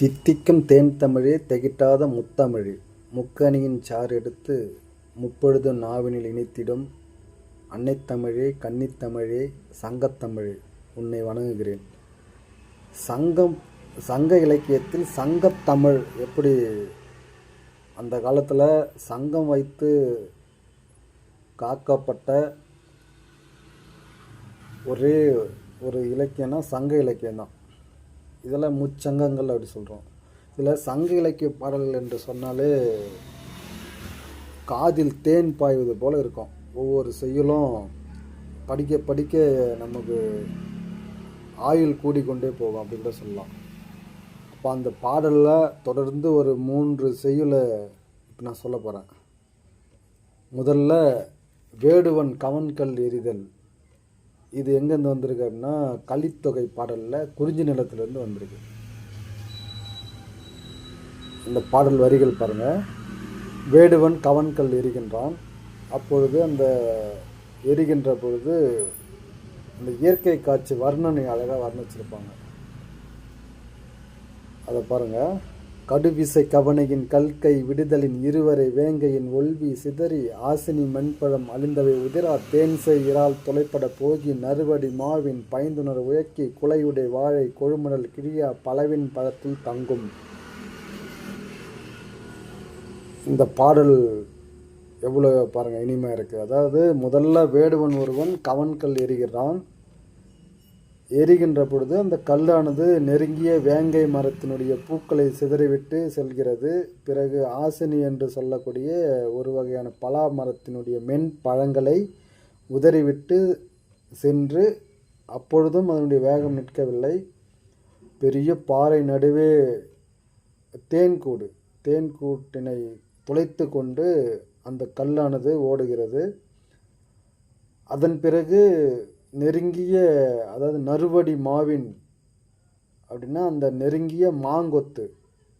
தித்திக்கும் தேன் தமிழே திகிட்டாத முத்தமிழே. முக்கணியின் சாறு எடுத்து முப்பொழுதும் நாவினில் இணைத்திடும் அன்னைத்தமிழே கன்னித்தமிழே சங்கத்தமிழே உன்னை வணங்குகிறேன். சங்கம் சங்க இலக்கியத்தில் சங்கத்தமிழ் எப்படி? அந்த காலத்தில் சங்கம் வைத்து காக்கப்பட்ட ஒரே ஒரு இலக்கியம்னா சங்க இலக்கியம் இதெல்லாம் முச்சங்கங்கள் அப்படி சொல்கிறோம். இதில் சங்க இலக்கிய பாடல்கள் என்று சொன்னாலே காதில் தேன் பாய்வது போல் இருக்கும். ஒவ்வொரு செய்யுளும் படிக்க படிக்க நமக்கு ஆயுள் கூடிக்கொண்டே போகும் அப்படின்ற சொல்லலாம். அப்போ அந்த பாடலில் தொடர்ந்து ஒரு மூன்று செய்யுளை இப்போ நான் சொல்ல போகிறேன். முதல்ல வேடுவன் கவன்கல் எரிதல் இது எங்கேருந்து வந்திருக்கு அப்படின்னா கலித்தொகை பாடலில் குறிஞ்சி நிலத்துலேருந்து வந்திருக்கு. இந்த பாடல் வரிகள் பாருங்கள் வேடுவன் கவன்கல் எரிகின்றான். அப்பொழுது அந்த எரிகின்ற பொழுது அந்த இயற்கை காட்சி வர்ணனை அழகாக வர்ணிச்சிருப்பாங்க. அதை பாருங்கள் கடுவிசை கவனையின் கல்கை விடுதலின் இருவரை வேங்கையின் ஒல்வி சிதறி ஆசினி மென்பழம் அழிந்தவை உதிரா தேன்சை இறால் தொலைப்பட போகி நறுவடி மாவின் பைந்துணர் உயக்கி குலையுடை வாழை கொழுமணல் கிழியா பலவின் பழத்தில் தங்கும். இந்த பாடல் எவ்வளோ பாருங்கள் இனிமையாக இருக்குது அதாவது முதல்ல வேடுவன் ஒருவன் கவன்கல் எரிகிறான் எரிகின்ற பொழுது அந்த கல்லானது நெருங்கிய வேங்கை மரத்தினுடைய பூக்களை சிதறிவிட்டு செல்கிறது. பிறகு ஆசினி என்று சொல்லக்கூடிய ஒரு வகையான பலா மரத்தினுடைய மென் பழங்களை உதறிவிட்டு சென்று அப்பொழுதும் அதனுடைய வேகம் நிற்கவில்லை. பெரிய பாறை நடுவே தேன்கூடு தேன்கூட்டினை துளைத்து கொண்டு அந்த கல்லானது ஓடுகிறது. அதன் பிறகு நெருங்கிய அதாவது நறுவடி மாவின் அப்படின்னா அந்த நெருங்கிய மாங்கொத்து.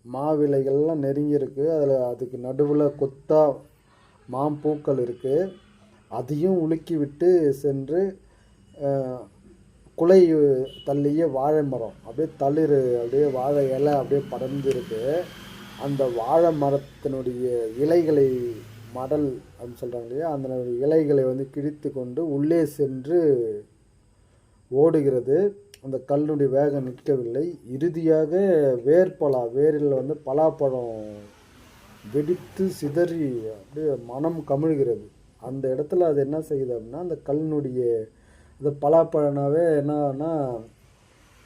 மாவிலைகள்லாம் நெருங்கி இருக்குது அதில் அதுக்கு நடுவில் கொத்தா மாம்பூக்கள் இருக்குது அதையும் உலுக்கி விட்டு சென்று குலை தள்ளிய வாழை மரம் அப்படியே தளிர் அப்படியே வாழை இலை அப்படியே படர்ந்து அந்த வாழை மரத்தினுடைய இலைகளை மடல் அப்படின்னு சொல்கிறாங்க இல்லையா? அந்த இலைகளை வந்து கிழித்து கொண்டு உள்ளே சென்று ஓடுகிறது. அந்த கல்லுடைய வேகம் நிற்கவில்லை. இறுதியாக வேர்பலா வேரில் வந்து பலாப்பழம் வெடித்து சிதறி அப்படியே மனம் கமிழ்கிறது. அந்த இடத்துல அது என்ன செய்யுது அப்படின்னா அந்த கல்லுடைய அந்த பலாப்பழனாவே என்னன்னா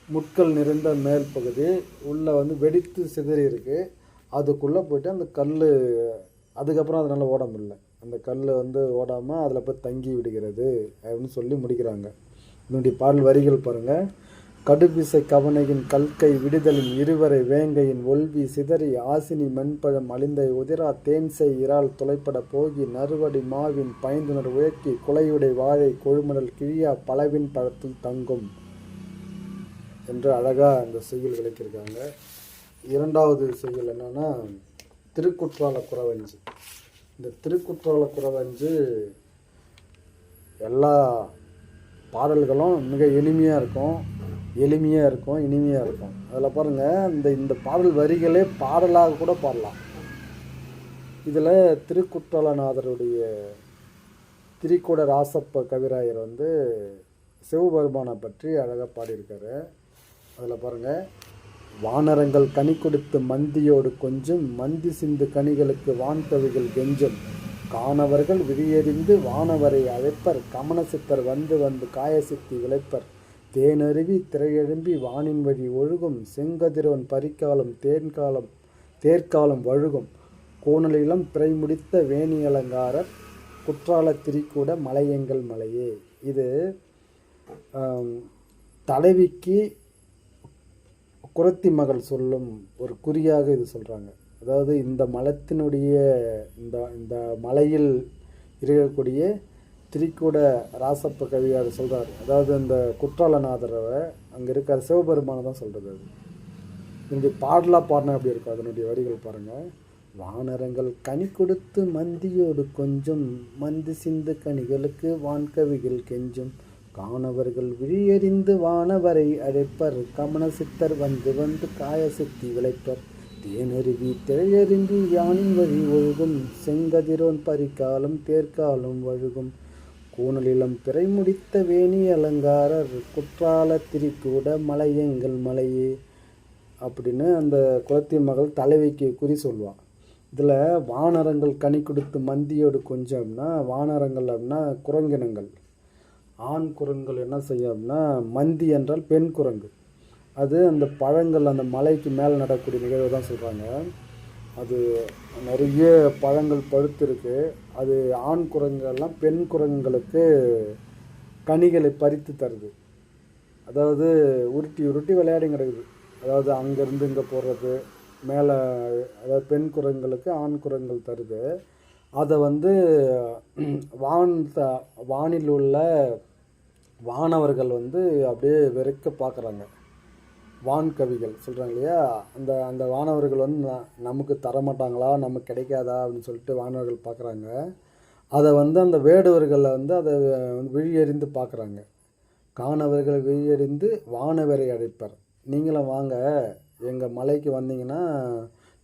முட்கள் நிறைந்த மேல் பகுதி உள்ளே வந்து வெடித்து சிதறி இருக்குது அதுக்குள்ளே போயிட்டு அந்த கல் அதுக்கப்புறம் அதனால் ஓட முடியல. அந்த கல் வந்து ஓடாமல் அதில் போய் தங்கி விடுகிறது அப்படின்னு சொல்லி முடிக்கிறாங்க. இதனுடைய பாடல் வரிகள் பாருங்கள் கடுபிசை கவனையின் கல்கை விடுதலின் இருவரை வேங்கையின் ஒல்வி சிதறி ஆசினி மென்பழம் அழிந்தை உதிரா தேன்சை இறால் துளைப்பட போகி நறுவடி மாவின் பயந்துணர் உயர்த்தி குலையுடை வாழை கொழுமடல் கிழியா பலவின் பழத்தில் தங்கும் என்று அழகாக அந்த செய்யுள் விளக்கியிருக்காங்க. இரண்டாவது செய்யுள் என்னென்னா திருக்குற்றால குறவஞ்சி. இந்த திருக்குற்றால குறவஞ்சி எல்லா பாடல்களும் மிக எளிமையாக இருக்கும் எளிமையாக இருக்கும் இனிமையாக இருக்கும். அதில் பாருங்கள் இந்த இந்த பாடல் வரிகளே பாடலாக கூட பாடலாம். இதில் திருக்குற்றாலநாதருடைய திரிக்கூட ராசப்ப கவிராயர் வந்து சிவபெருமானை பற்றி அழகாக பாடியிருக்காரு. அதில் பாருங்கள் வானரங்கள் கனி கொடுத்து மந்தியோடு கொஞ்சம் மந்தி சிந்து கனிகளுக்கு வான்கவிகள் கெஞ்சும். காணவர்கள் விழியறிந்து வானவரை அழைப்பர் கமனசித்தர் வந்து வந்து காயசித்தி விளைப்பர். தேனருவி திரையெழும்பி வானின் வழி ஒழுகும் செங்கதிரோன் பரிக்காலம் தேன்காலம் தேர்க்காலம் வழுகும். கோணலிலம் பிறை முடித்த வேணி அலங்காரர் குற்றால திரிக்கூட மலையெங்கள் மலையே. இது தலைவிக்கு குரத்தி மகள் சொல்லும் ஒரு குறியாக இது சொல்கிறாங்க அதாவது இந்த மலத்தினுடைய இந்த இந்த மலையில் இருக்கக்கூடிய திரிக்கூட ராசப்ப கவியார் சொல்கிறார் அதாவது இந்த குற்றாலநாதரவை அங்கே இருக்கிற சிவபெருமானை தான் சொல்கிறது அது. இங்கே பாடலாக பாடினா அப்படி இருக்கும்? அதனுடைய வரிகள் பாருங்கள் வானரங்கள் கனி கொடுத்து மந்தியோடு கொஞ்சம் மந்தி சிந்து கனிகளுக்கு வான்கவிகள் கெஞ்சும். காணவர்கள் விழியறிந்து வானவரை அழைப்பர். கமன சித்தர் வந்து வந்து காய சித்தி விளைப்பர். தேனருவி திரையறிந்து யானின் வழி ஒழுகும். செங்கதிரோன் பரிகாலம் தேர்காலம் வழுகும். கூணலிலம் பிறை முடித்த வேணி அலங்காரர். குற்றால திரிக்கூட மலையெங்கள் மலையே அப்படின்னு அந்த குலத்தி மகள் தலைவிக்கு குறி சொல்லுவாள் இதில் வானரங்கள் கனி கொடுத்து மந்தியோடு கொஞ்சம்னா வானரங்கள் அப்படின்னா குரங்கினங்கள். ஆண் குரங்குகள் என்ன செய்யும்னா மந்தி என்றால் பெண் குரங்கு. அது அந்த பழங்கள் அந்த மலைக்கு மேலே நடக்கூடிய நிகழ்வு தான் சொல்கிறாங்க அது நிறைய பழங்கள் பழுத்திருக்கு. அது ஆண் குரங்கெல்லாம் பெண் குரங்குகளுக்கு கனிகளை பறித்து தருது. அதாவது உருட்டி உருட்டி விளையாடி கிடக்குது அதாவது அங்கேருந்து இங்கே போடுறது மேலே அதாவது பெண் குரங்குகளுக்கு ஆண் குரங்குகள் தருது. அதை வந்து வான் வானில் உள்ள வானவர்கள் வந்து அப்படியே வெறுக்க பார்க்குறாங்க. வான்கவிகள் சொல்கிறாங்க இல்லையா? அந்த அந்த வானவர்கள் வந்து நமக்கு தரமாட்டாங்களா? நமக்கு கிடைக்காதா? அப்படின்னு சொல்லிட்டு வானவர்கள் பார்க்குறாங்க. அதை வந்து அந்த வேடுவர்களை வந்து அதை வந்து விழியறிந்து பார்க்குறாங்க. காணவர்கள் விழியறிந்து வானவரை அழைப்பார். நீங்களும் வாங்க. எங்கள் மலைக்கு வந்தீங்கன்னா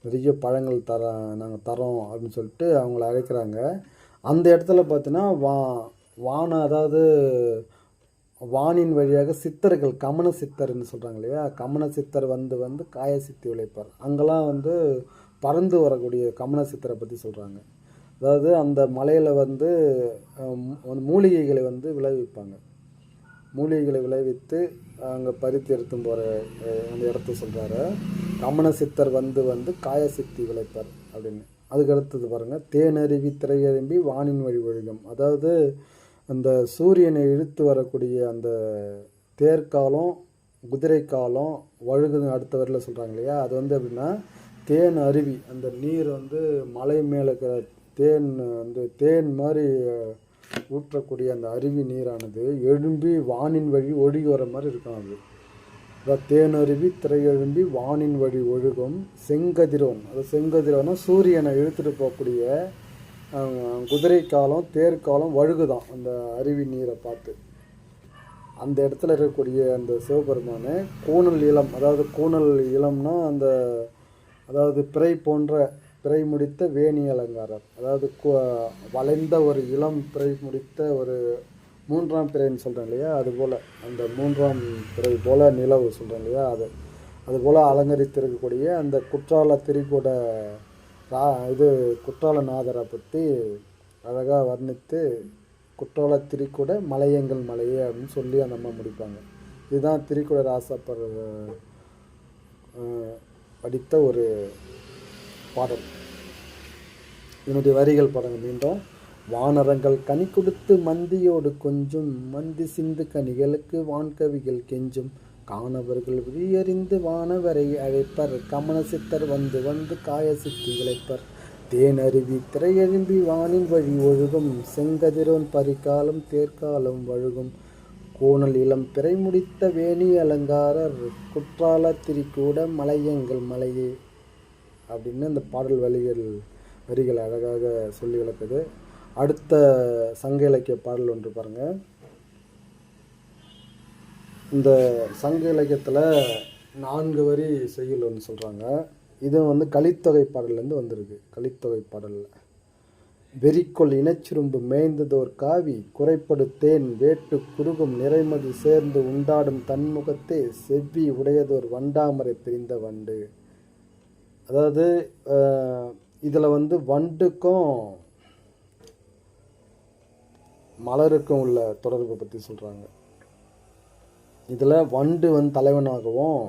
நிறைய பழங்கள் தர நாங்கள் தரோம் அப்படின்னு சொல்லிட்டு அவங்கள அழைக்கிறாங்க. அந்த இடத்துல பார்த்தீங்கன்னா வா வான அதாவது வானின் வழியாக சித்தர்கள் கமன சித்தர்னு சொல்கிறாங்க இல்லையா? கமன சித்தர் வந்து வந்து காய சித்தி உழைப்பார். அங்கெல்லாம் வந்து பறந்து வரக்கூடிய கமன சித்தரை பற்றி சொல்கிறாங்க அதாவது அந்த மலையில் வந்து வந்து மூலிகைகளை வந்து விளைவிப்பாங்க. மூலிகைகளை விளைவித்து அங்கே பருத்தி எடுத்தும் போகிற அந்த இடத்த சொல்கிறாரு கமன சித்தர் வந்து வந்து காய சித்தி விளைப்பார் அப்படின்னு. அதுக்கு அடுத்தது பாருங்கள் தேனருவி திரையரும்பி வானின் வழி ஒழுகும். அதாவது அந்த சூரியனை இழுத்து வரக்கூடிய அந்த தேர்காலம் குதிரை காலம் வழுகுது அடுத்த வரையில் சொல்கிறாங்க இல்லையா? அது வந்து எப்படின்னா தேன் அருவி. அந்த நீர் வந்து மலை மேலே இருக்கிற தேன் வந்து தேன் மாதிரி ஊற்றக்கூடிய அந்த அருவி நீரானது எழும்பி வானின் வழி ஒழுகி வர மாதிரி இருக்கும் அது. அதாவது தேனருவி திரையெழும்பி வானின் வழி ஒழுகும். செங்கதிரோன் அது செங்கதிரோன்னா சூரியனை இழுத்துட்டு போகக்கூடிய குதிரை காலம் தேர்காலம் வழுகுதான் அந்த அருவி நீரை பார்த்து. அந்த இடத்துல இருக்கக்கூடிய அந்த சிவபெருமானு கூணல் இளம் அதாவது கூணல் இளம்னா அந்த அதாவது பிறை போன்ற பிறை முடித்த வேணி அலங்காரம். அதாவது கு- வளைந்த ஒரு இளம் பிறை முடித்த ஒரு மூன்றாம் பிறைன்னு சொல்கிறேன் இல்லையா? அது போல் அந்த மூன்றாம் பிறை போல் நிலவு சொல்கிறேன் இல்லையா? அது அதுபோல் அலங்கரித்திருக்கக்கூடிய அந்த குற்றால திரிகூட ரா இது குற்றால நாதரை பற்றி அழகாக வர்ணித்து குற்றால திரிக்கூட மலையங்கள் மலையே அப்படின்னு சொல்லி அந்த அம்மா முடிப்பாங்க. இதுதான் திரிக்கூட ராசப்பர் படித்த ஒரு பாடல். இதனுடைய வரிகள் பாருங்க மீண்டும். வானரங்கள் கனி கொடுத்து மந்தியோடு கொஞ்சும் மந்தி சிந்து கனிகளுக்கு வான்கவிகள் கெஞ்சும். காணவர்கள் விழியறிந்து வானவரை அழைப்பர். கமன சித்தர் வந்து வந்து காய சித்தி விளைப்பர். தேனருவி திரையெழும்பி வானின் வழி ஒழுகும். செங்கதிரோன் பரிகாலம் தேர்காலம் வழுகும். கோணல் இளம் பிறை முடித்த வேணி அலங்காரர். குற்றால திரிக்கூட மலையங்கள் மலையே. அப்படின்னு இந்த பாடல் வழிகள் வரிகள் அழகாக சொல்லி விளக்குது. அடுத்த சங்க இலக்கிய பாடல் ஒன்று பாருங்கள் இந்த சங்க இலக்கியத்தில் நான்கு வரி செய்யுள் ஒன்று சொல்கிறாங்க இது வந்து கலித்தொகை பாடல்லேருந்து வந்திருக்கு. கலித்தொகை பாடலில். வெறிக்கொள் இனச்சிரும்பு மேய்ந்ததோர் காவி குறைப்படு தேன் வேட்டு குறுகும் நிறைமதி சேர்ந்து உண்டாடும் தன்முகத்தே செவ்வி உடையதோர் வண்டாமரை பிரிந்த வண்டு. அதாவது இதில் வந்து வண்டுக்கும் மலருக்கும் உள்ள தொடர்பை பற்றி சொல்கிறாங்க இதில் வண்டு வந்து தலைவனாகவும்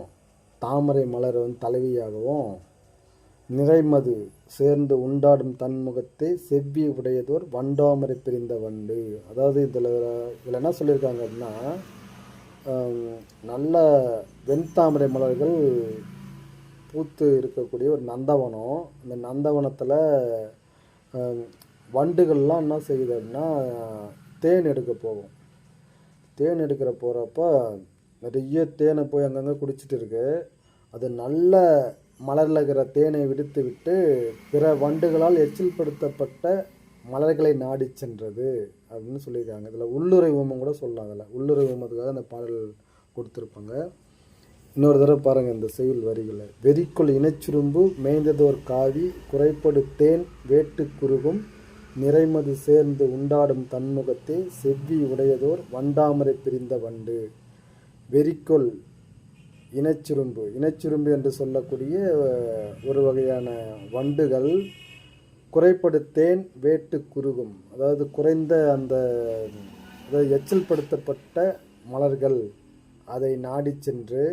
தாமரை மலர் வந்து தலைவியாகவும் நிறைமது சேர்ந்து உண்டாடும் தன்முகத்தை செவ்வி உடையதோர் வண்டாமரை பிரிந்த வண்டு. அதாவது இதில் இதில் என்ன சொல்லியிருக்காங்க அப்படின்னா நல்ல வெண்தாமரை மலர்கள் பூத்து இருக்கக்கூடிய ஒரு நந்தவனம். அந்த நந்தவனத்தில் வண்டுகள்லாம் என்ன செய்யுது அப்படின்னா தேன் எடுக்க போகும். தேன் எடுக்கிற போகிறப்ப நிறைய தேனை போய் அங்கங்கே குடிச்சிட்டு இருக்கு. அது நல்ல மலரில் இருக்கிற தேனை விடுத்து விட்டு பிற வண்டுகளால் எச்சில் படுத்தப்பட்ட மலர்களை நாடி சென்றது அப்படின்னு சொல்லியிருக்காங்க. இதில் உள்ளுரை ஊமம் கூட சொல்லலாம். அதில் உள்ளுரை ஊமத்துக்காக அந்த பாடல் கொடுத்துருப்பாங்க. இன்னொரு தடவை பாருங்கள் இந்த செய்யுள் வரிகளை. வெறிக்குள் இனச்சுரும்பு மேய்ந்ததோர் காவி குறைப்படு தேன் வேட்டு குறுகும் நிறைமது சேர்ந்து உண்டாடும் தன்முகத்தை செவ்வி உடையதோர் வண்டாமரை பிரிந்த வண்டு. வெறிக்கொள் இனச்சுரும்பு. இனச்சுரும்பு என்று சொல்லக்கூடிய ஒரு வகையான வண்டுகள் குறைப்படுத்தேன் வேட்டு குறுகும் அதாவது குறைந்த அந்த அதாவது எச்சல்படுத்தப்பட்ட மலர்கள் அதை நாடி சென்று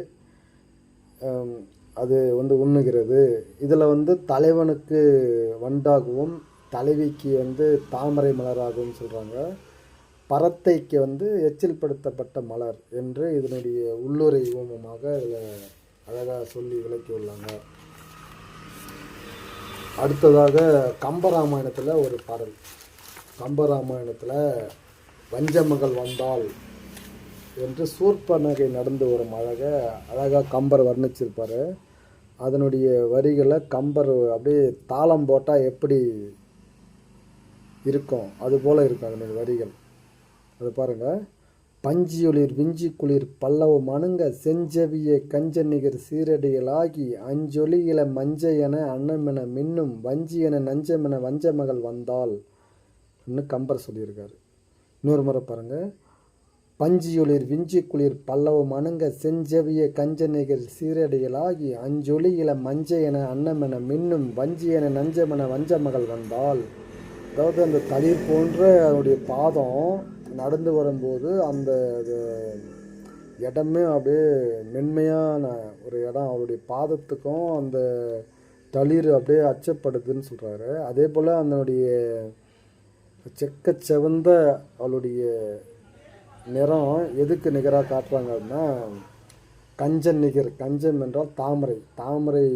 அது வந்து உண்ணுகிறது. இதில் வந்து தலைவனுக்கு வண்டாகவும் தலைவிக்கு வந்து தாமரை மலராகவும் சொல்கிறாங்க பறத்தைக்கு வந்து எச்சில்படுத்தப்பட்ட மலர் என்று இதனுடைய உள்ளுரை ஓமமாக இதில் அழகாக சொல்லி விளக்கியுள்ளாங்க அடுத்ததாக கம்பராமாயணத்தில் ஒரு பாடல். கம்பராமாயணத்தில் வஞ்சமகள் வந்தால் என்று சூர்பனகை நடந்து வரும் அழக அழகாக கம்பர் வர்ணிச்சிருப்பார். அதனுடைய வரிகளை கம்பர் அப்படியே தாளம் போட்டால் எப்படி இருக்கும்? அதுபோல் இருக்கும் அதனுடைய வரிகள். அது பாருங்க. பஞ்சியொளிர் விஞ்சி குளிர் பல்லவ மணுங்க செஞ்செவிய கஞ்ச நிகர் சீரடிகளாகி அஞ்சொலியில மஞ்ச என அன்னமென மின்னும் வஞ்சி என நஞ்சமென வஞ்சமகள் வந்தாள் இன்னும் கம்பர் சொல்லியிருக்காரு. இன்னொரு முறை பாருங்கள் பஞ்சியொளிர் விஞ்சி குளிர் பல்லவ மணுங்க செஞ்செவிய கஞ்ச நிகர் சீரடிகளாகி அஞ்சொலியில மஞ்சை என அன்னமென மின்னும் வஞ்சி என நஞ்சமென வஞ்சமகள் வந்தாள். அதாவது அந்த தளிர் போன்ற அதனுடைய பாதம் நடந்து வரும்போது அந்த அது இடமே அப்படியே மென்மையான ஒரு இடம். அவருடைய பாதத்துக்கும் அந்த தளிர் அப்படியே அச்சப்படுதுன்னு சொல்கிறாரு அதே போல் அதனுடைய செக்க செவந்த அவளுடைய நிறம் எதுக்கு நிகராக காட்டுறாங்க அப்படின்னா கஞ்சன் நிகர் கஞ்சம் என்றால் தாமரை. தாமரை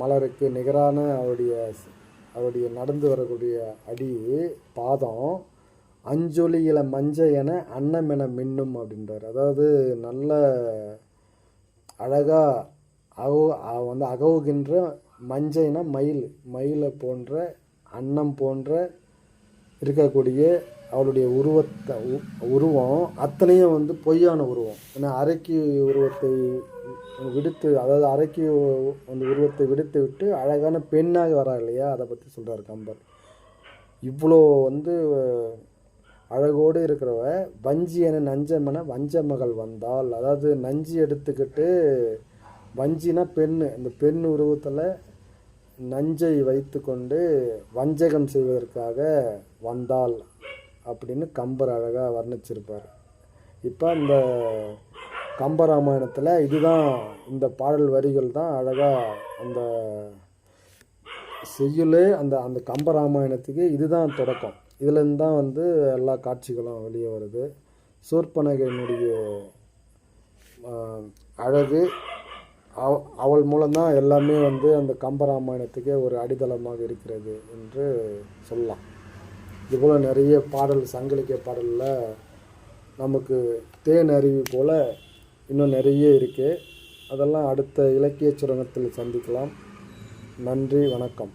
மலருக்கு நிகரான அவருடைய அவருடைய நடந்து வரக்கூடிய அடி பாதம் அஞ்சொலியில மஞ்சை என அன்னம் என மின்னும் அப்படின்றார். அதாவது நல்ல அழகாக அகவு வந்து அகவுகின்ற மஞ்சைனா மயில் மயிலை போன்ற அன்னம் போன்ற இருக்கக்கூடிய அவளுடைய உருவத்தை உ- உருவம் அத்தனையும் வந்து பொய்யான உருவம். ஏன்னா அரைக்கி உருவத்தை விடுத்து அதாவது அரைக்கி அந்த உருவத்தை விடுத்து விட்டு அழகான பெண்ணாக வரா இல்லையா? அதை பற்றி சொல்கிறார் கம்பர். இவ்வளோ வந்து அழகோடு இருக்கிறவ வஞ்சி என நஞ்சமென வஞ்ச மகள் வந்தால் அதாவது நஞ்சு எடுத்துக்கிட்டு வஞ்சினா பெண்ணு அந்த பெண் உருவத்தில் நஞ்சை வைத்துக்கொண்டு வஞ்சகம் செய்வதற்காக வந்தாள் அப்படின்னு கம்பர் அழகாக வர்ணிச்சிருப்பார். இப்போ இந்த கம்பராமாயணத்தில் இதுதான் இந்த பாடல் வரிகள் தான் அழகாக அந்த செய்யுளே அந்த அந்த கம்பராமாயணத்துக்கு இதுதான் தொடக்கம். இதுலேருந்து தான் வந்து எல்லா காட்சிகளும் வெளியே வருது. சூர்பனகையினுடைய அழகு அவ அவள் மூலம்தான் எல்லாமே வந்து அந்த கம்பராமாயணத்துக்கே ஒரு அடித்தளமாக இருக்கிறது என்று சொல்லலாம். இதுபோல் நிறைய பாடல் சங்கலிக்க பாடலில் நமக்கு தேன் அருவி போல் இன்னும் நிறைய இருக்குது அதெல்லாம் அடுத்த இலக்கிய சுரங்கத்தில் சந்திக்கலாம். நன்றி வணக்கம்.